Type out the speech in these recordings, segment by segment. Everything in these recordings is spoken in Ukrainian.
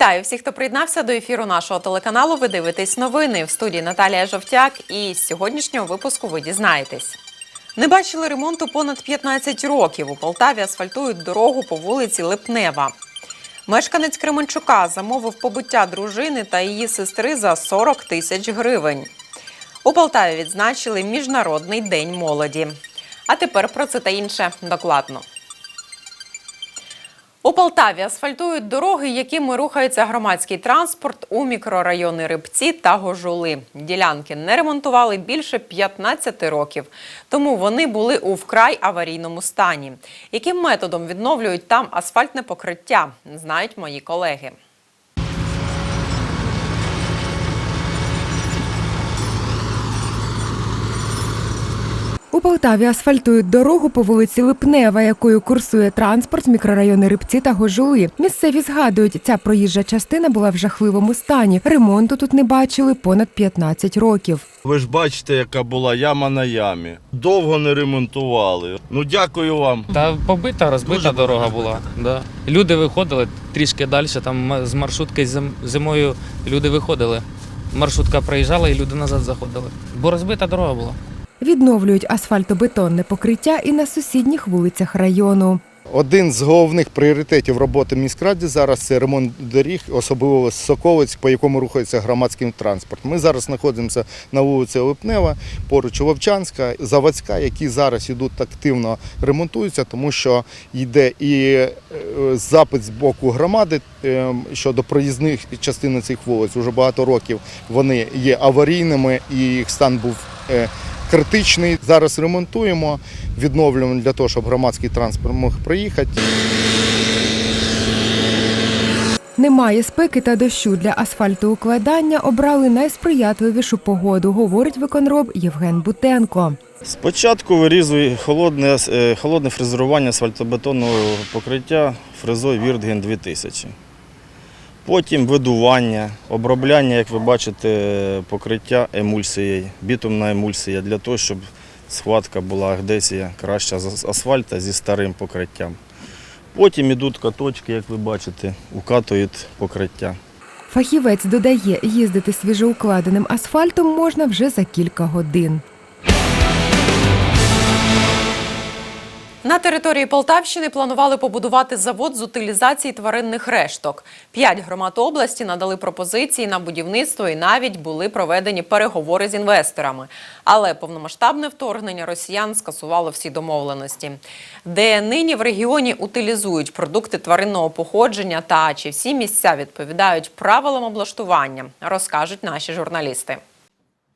Вітаю всіх, хто приєднався до ефіру нашого телеканалу. Ви дивитесь новини в студії Наталія Жовтяк. І з сьогоднішнього випуску ви дізнаєтесь. Не бачили ремонту понад 15 років. У Полтаві асфальтують дорогу по вулиці Липнева. Мешканець Кременчука замовив побуття дружини та її сестри за 40 тисяч гривень. У Полтаві відзначили Міжнародний день молоді. А тепер про це та інше докладно. У Полтаві асфальтують дороги, якими рухається громадський транспорт у мікрорайони Рибці та Гожули. Ділянки не ремонтували більше 15 років, тому вони були у вкрай аварійному стані. Яким методом відновлюють там асфальтне покриття, знають мої колеги. У Полтаві асфальтують дорогу по вулиці Липнева, якою курсує транспорт з мікрорайони Рибці та Гожули. Місцеві згадують, ця проїжджа частина була в жахливому стані. Ремонту тут не бачили понад 15 років. Ви ж бачите, яка була яма на ямі. Довго не ремонтували. Ну дякую вам. Та побита, розбита Дуже дорога була. Да. Люди виходили трішки далі, там з маршрутки зимою люди виходили. Маршрутка проїжджала і люди назад заходили. Бо розбита дорога була. Відновлюють асфальтобетонне покриття і на сусідніх вулицях району. Один з головних пріоритетів роботи міськраді зараз це ремонт доріг, особливо Соколець, по якому рухається громадський транспорт. Ми зараз знаходимося на вулиці Липнева, поруч Вовчанська, Заводська, які зараз ідуть активно ремонтуються, тому що йде і е, запит з боку громади е, щодо проїзних частин цих вулиць. Уже багато років вони є аварійними і їх стан був. Критичний зараз ремонтуємо, відновлюємо для того, щоб громадський транспорт мог проїхати. Немає спеки та дощу для асфальтоукладання. Обрали найсприятливішу погоду, говорить виконроб Євген Бутенко. Спочатку вирізую холодне, е, холодне фрезерування асфальтобетонного покриття фрезою Віртген 2000. Потім видування, обробляння, як ви бачите, покриття емульсією, бітумна емульсія для того, щоб схватка була агдесія краща з асфальта зі старим покриттям. Потім ідуть каточки, як ви бачите, укатують покриття. Фахівець додає, їздити свіжоукладеним асфальтом можна вже за кілька годин. На території Полтавщини планували побудувати завод з утилізації тваринних решток. П'ять громад області надали пропозиції на будівництво і навіть були проведені переговори з інвесторами. Але повномасштабне вторгнення росіян скасувало всі домовленості. Де нині в регіоні утилізують продукти тваринного походження та чи всі місця відповідають правилам облаштування, розкажуть наші журналісти.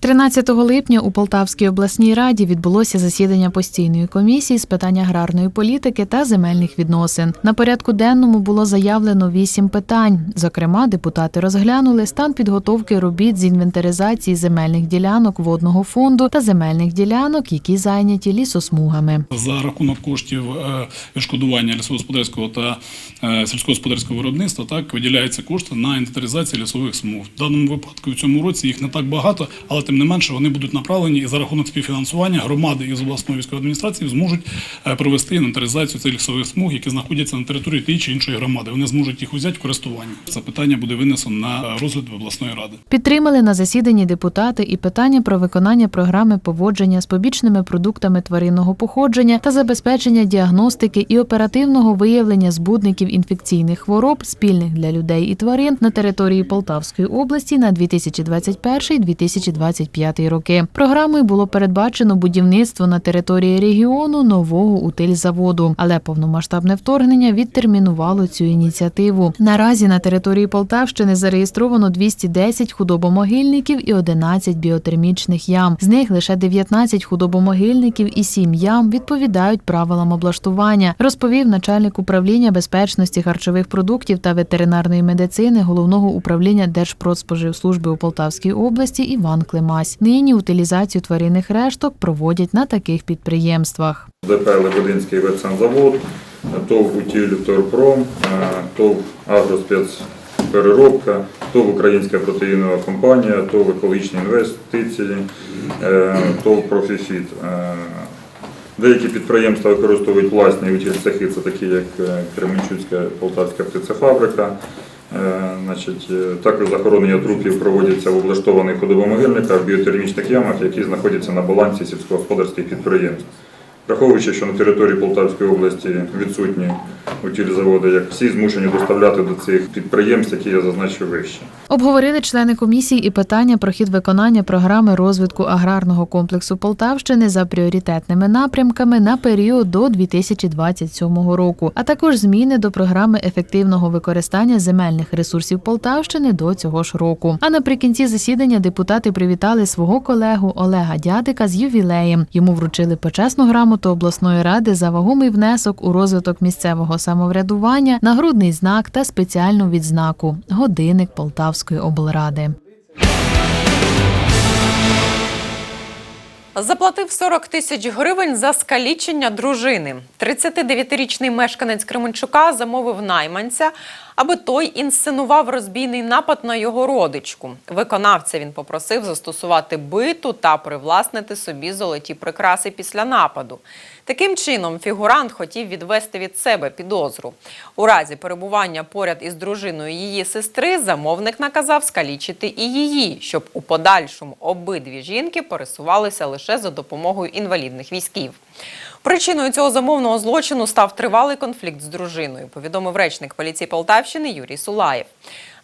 13 липня у Полтавській обласній раді відбулося засідання постійної комісії з питань аграрної політики та земельних відносин. На порядку денному було заявлено вісім питань. Зокрема, депутати розглянули стан підготовки робіт з інвентаризації земельних ділянок водного фонду та земельних ділянок, які зайняті лісосмугами. за рахунок коштів е, відшкодування лісогосподарського та е, сільськогосподарського виробництва так виділяються кошти на інвентаризацію лісових смуг. В даному випадку в цьому році їх не так багато, але тим не менше вони будуть направлені і за рахунок співфінансування громади із обласної військової адміністрації зможуть е, провести інвентаризацію цих лісових смуг, які знаходяться на території тієї чи іншої громади. Вони зможуть їх взяти в користування. Це питання буде винесено на розгляд обласної ради. Підтримали на засіданні депутати і питання про виконання програми поводження з побічними продуктами тваринного походження та забезпечення діагностики і оперативного виявлення збудників інфекційних хвороб, спільних для людей і тварин на території Полтавської області на 2021-2025 роки. Програмою було передбачено будівництво на території регіону нового утильзаводу, але повномасштабне вторгнення відтермінувало цю ініціативу. Наразі на території Полтавщини зареєстровано 210 худобомогильників і 11 біотермічних ям. З них лише 19 худобомогильників і 7 ям відповідають правилам облаштування, розповів начальник управління безпечності харчових продуктів та ветеринарної медицини головного управління Держпродспоживслужби у Полтавській області Іван Климась. Нині утилізацію тваринних решток проводять на таких підприємствах. ДП Лебединський ветсанзавод, ТОВ «Утиліторпром», е, ТОВ «Агроспецпереробка», ТОВ Українська протеїнова компанія, ТОВ «Екологічні інвестиції», е, ТОВ «Профіфіт». Деякі підприємства використовують власні утильцехи, це такі як е, Кременчуцька Полтавська птицефабрика, Значить, е, також захоронення трупів проводяться в облаштованих ходовомогильниках, біотермічних ямах, які знаходяться на балансі сільськогосподарських підприємств. Враховуючи, що на території Полтавської області відсутні утилізаводи, як всі змушені доставляти до цих підприємств, які я зазначив вище. Обговорили члени комісії і питання про хід виконання програми розвитку аграрного комплексу Полтавщини за пріоритетними напрямками на період до 2027 року, а також зміни до програми ефективного використання земельних ресурсів Полтавщини до цього ж року. А наприкінці засідання депутати привітали свого колегу Олега Дядика з ювілеєм. Йому вручили почесну грамоту обласної ради за вагомий внесок у розвиток місцевого самоврядування, нагрудний знак та спеціальну відзнаку годинник Полтавської облради. Заплатив 40 тисяч гривень за скалічення дружини. 39-річний мешканець Кременчука замовив найманця, аби той інсценував розбійний напад на його родичку. Виконавця він попросив застосувати биту та привласнити собі золоті прикраси після нападу. Таким чином, фігурант хотів відвести від себе підозру. У разі перебування поряд із дружиною її сестри замовник наказав скалічити і її, щоб у подальшому обидві жінки пересувалися лише за допомогою інвалідних військів. Причиною цього замовного злочину став тривалий конфлікт з дружиною, повідомив речник поліції Полтавщини Юрій Сулаєв.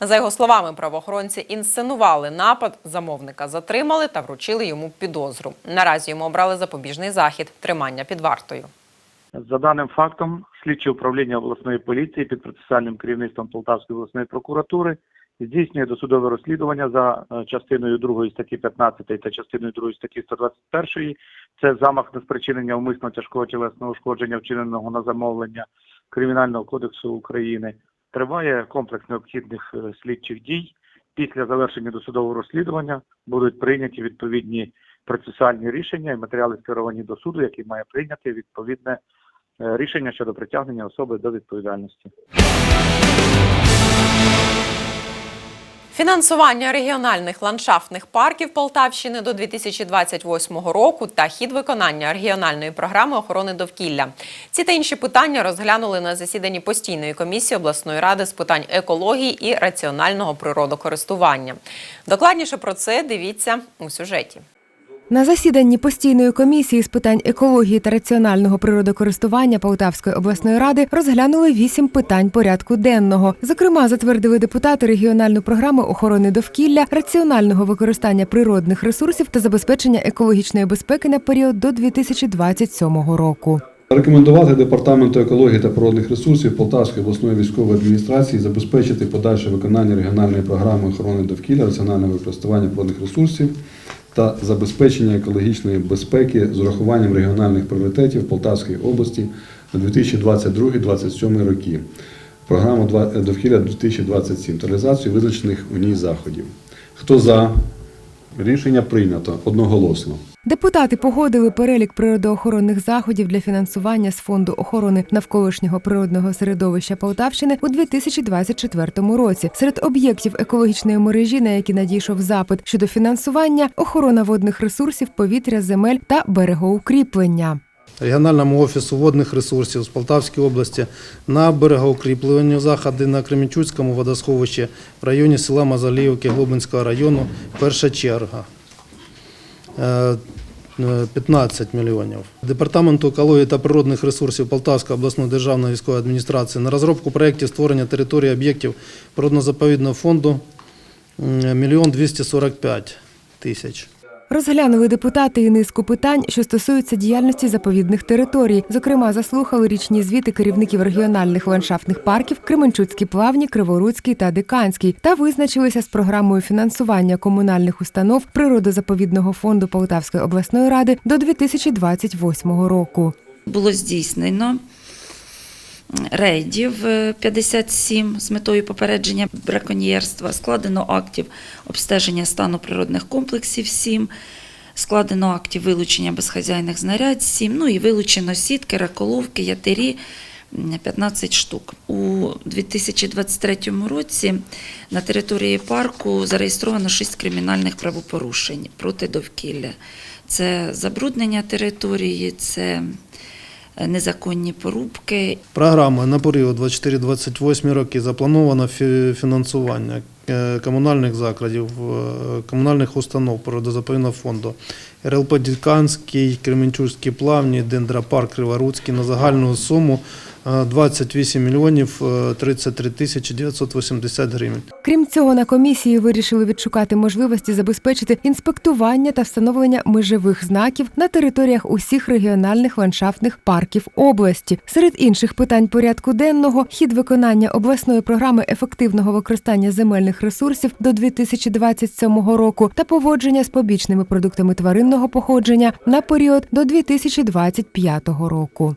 За його словами, правоохоронці інсценували напад, замовника затримали та вручили йому підозру. Наразі йому обрали запобіжний захід тримання під вартою. За даним фактом, слідче управління обласної поліції під процесуальним керівництвом Полтавської обласної прокуратури здійснює досудове розслідування за е, частиною 2 статті 15 та частиною 2 статті 121. Це замах на спричинення умисного тяжкого тілесного ушкодження, вчиненого на замовлення Кримінального кодексу України. Триває комплекс необхідних е, слідчих дій. Після завершення досудового розслідування будуть прийняті відповідні процесуальні рішення і матеріали скеровані до суду, який має прийняти відповідне е, рішення щодо притягнення особи до відповідальності. Фінансування регіональних ландшафтних парків Полтавщини до 2028 року та хід виконання регіональної програми охорони довкілля. Ці та інші питання розглянули на засіданні постійної комісії обласної ради з питань екології і раціонального природокористування. Докладніше про це дивіться у сюжеті. На засіданні постійної комісії з питань екології та раціонального природокористування Полтавської обласної ради розглянули вісім питань порядку денного. Зокрема, затвердили депутати регіональну програму охорони довкілля, раціонального використання природних ресурсів та забезпечення екологічної безпеки на період до 2027 року. Рекомендувати департаменту екології та природних ресурсів Полтавської обласної військової адміністрації забезпечити подальше виконання регіональної програми охорони довкілля, раціонального використання природних ресурсів та забезпечення екологічної безпеки з урахуванням регіональних пріоритетів Полтавської області на 2022-2027 роки. Програму «Два- довкілля 2027 та реалізацію визначених у ній заходів. Хто за? Рішення прийнято одноголосно. Депутати погодили перелік природоохоронних заходів для фінансування з фонду охорони навколишнього природного середовища Полтавщини у 2024 році. Серед об'єктів екологічної мережі, на які надійшов запит щодо фінансування, охорона водних ресурсів, повітря, земель та берегоукріплення. регіональному офісу водних ресурсів з Полтавської області на берегоукріплення заходи на Кременчуцькому водосховищі в районі села Мазаліївки Глобинського району. Перша черга. Е, е, 15 мільйонів. Департаменту екології та природних ресурсів Полтавської обласної державної військової адміністрації на розробку проєктів створення території об'єктів природно-заповідного фонду 1 мільйон 245 тисяч. Розглянули депутати і низку питань, що стосуються діяльності заповідних територій. Зокрема, заслухали річні звіти керівників регіональних ландшафтних парків Кременчуцький плавні, Криворуцький та Диканський та визначилися з програмою фінансування комунальних установ природозаповідного фонду Полтавської обласної ради до 2028 року. було здійснено рейдів е, 57 з метою попередження браконьєрства, складено актів обстеження стану природних комплексів 7, складено актів вилучення безхазяйних знарядь 7, ну і вилучено сітки, раколовки, ятері 15 штук. У 2023 році на території парку зареєстровано 6 кримінальних правопорушень проти довкілля. Це забруднення території, це е, незаконні порубки. Програма на період 24-28 роки заплановано фі- фінансування е, комунальних закладів, е, комунальних установ природозаповідного фонду РЛП Діканський, Кременчуцький плавні, Дендропарк Криворуцький на загальну суму 28 мільйонів е, 33 тисячі 980 гривень. Крім цього, на комісії вирішили відшукати можливості забезпечити інспектування та встановлення межових знаків на територіях усіх регіональних ландшафтних парків області. Серед інших питань порядку денного хід виконання обласної програми ефективного використання земельних ресурсів до 2027 року та поводження з побічними продуктами тваринного походження на період до 2025 року.